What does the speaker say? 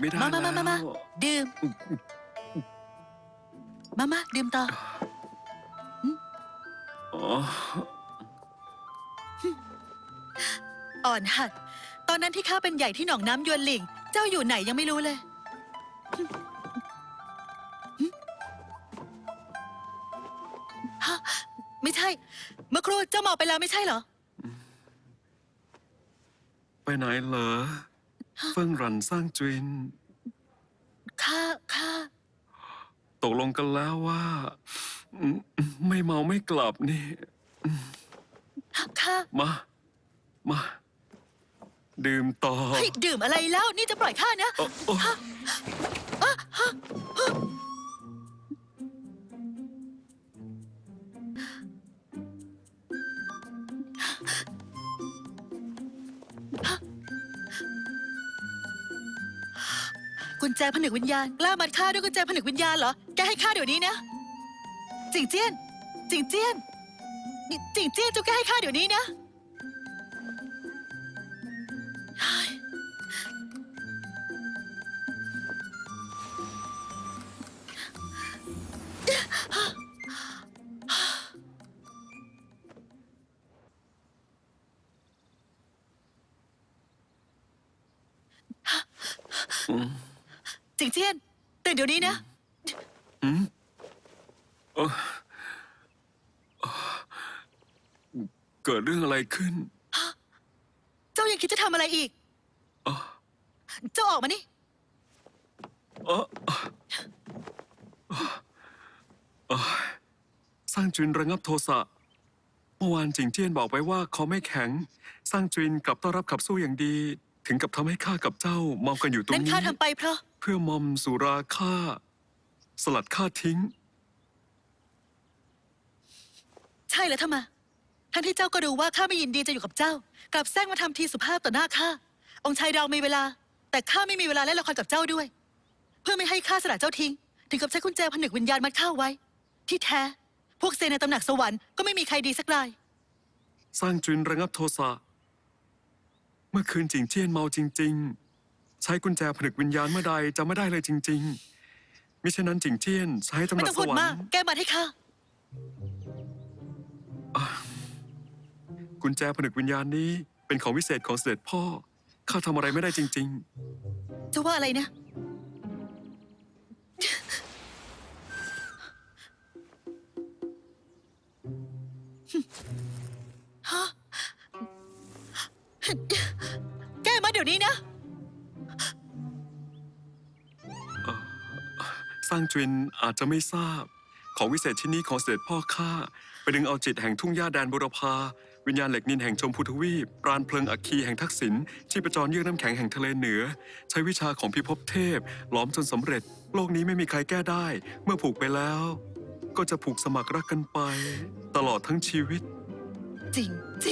ไม่ได้มามามามามาแล้วดื่ม มามาดื่มต่อ อ๋ออ่อนหัด ตอนนั้นที่ข้าเป็นใหญ่ที่หนองน้ำยวนหลิง เจ้าอยู่ไหนยังไม่รู้เลย ฮะ ไม่ใช่ เมื่อครู่เจ้าเมาไปแล้วไม่ใช่เหรอ ไปไหนเหรอ เฟิ่งรันสร้างจินข้าข้าตกลงกันแล้วว่าอืมไม่เมาไม่กลับนี่ ข้ามา มา ดื่มต่อเฮ้ยดื่มอะไรแล้วนี่จะปล่อยข้านะโอ้โอ้ กุญแจผนึกวิญญาณกล้ามัดข้าด้วยกุญแจผนึกวิญญาณเหรอ แกให้ข้าเดี๋ยวนี้นะจิงเจี้ยนจิงเจี้ยนนี่จิงเจี้ยนเจ้าแกให้ข้าเดี๋ยวนี้นะเฮ้ย จิงเจี้ยนตื่นเดี๋ยวนี้นะอืมเอ่อเอ่อเกิดเรื่องอะไรขึ้น เจ้ายังคิดจะทำอะไรอีกเอ่อเจ้าออกมานี่ เอ่อเอ่อเอ่อสร้างจุนระงับโทสะ เมื่อวานจิงเจี้ยนบอกไว้ว่าเขาไม่แข็ง สร้างจุนกลับต้อนรับขับสู้อย่างดี ถึงกับทำให้ข้ากับเจ้าเมากันอยู่ตรงนั่นนี้ ข้าทำไปเพราะ เพื่อมอมสุราฆ่าสลัดฆ่าทิ้ง ใช่แล้วทำไมทั้งที่เจ้าก็รู้ว่าข้าไม่ยินดีจะอยู่กับเจ้า กลับแซงมาทำทีสุภาพต่อหน้าข้า องค์ชายเรามีเวลา แต่ข้าไม่มีเวลาเล่นละครกับเจ้าด้วย เพื่อไม่ให้ข้าสละเจ้าทิ้ง ถึงกับใช้กุญแจผนึกวิญญาณมัดข้าไว้ ที่แท้ พวกเซนในตำหนักสวรรค์ก็ไม่มีใครดีสักราย สร้างจุนระงับโทสะ เมื่อคืนจิงเจี้ยนเมาจริง ๆ ใช้กุญแจผนึกวิญญาณเมื่อใดจะไม่ได้เลยจริง ๆมิฉะนั้นจิงเจี้ยนใช้ตำหไม่นัต้กองสพูดวรรมากค์แก้มัดให้ข้ากุญแจผนึกวิญญาณนี้เป็นของวิเศษของเสด็จพ่อข้าทำอะไรไม่ได้จริง จะว่าอะไรนะฮ ร้างจุนอาจจะไม่ทราบ ของวิเศษชิ้นนี้ของเสด็จพ่อข้าไปดึงเอาจิตแห่งทุ่งหญ้าแดนบุรพา วิญญาณเหล็กนินแห่งชมพูทวีปปราณเพลิงอัคคีแห่งทักษิณชีพจรเยือกน้ำแข็งแห่งทะเลเหนือ ใช้วิชาของพิภพเทพหลอมจนสำเร็จ โลกนี้ไม่มีใครแก้ได้ เมื่อผูกไปแล้ว ก็จะผูกสมัครรักกันไป ตลอดทั้งชีวิต จริงจียน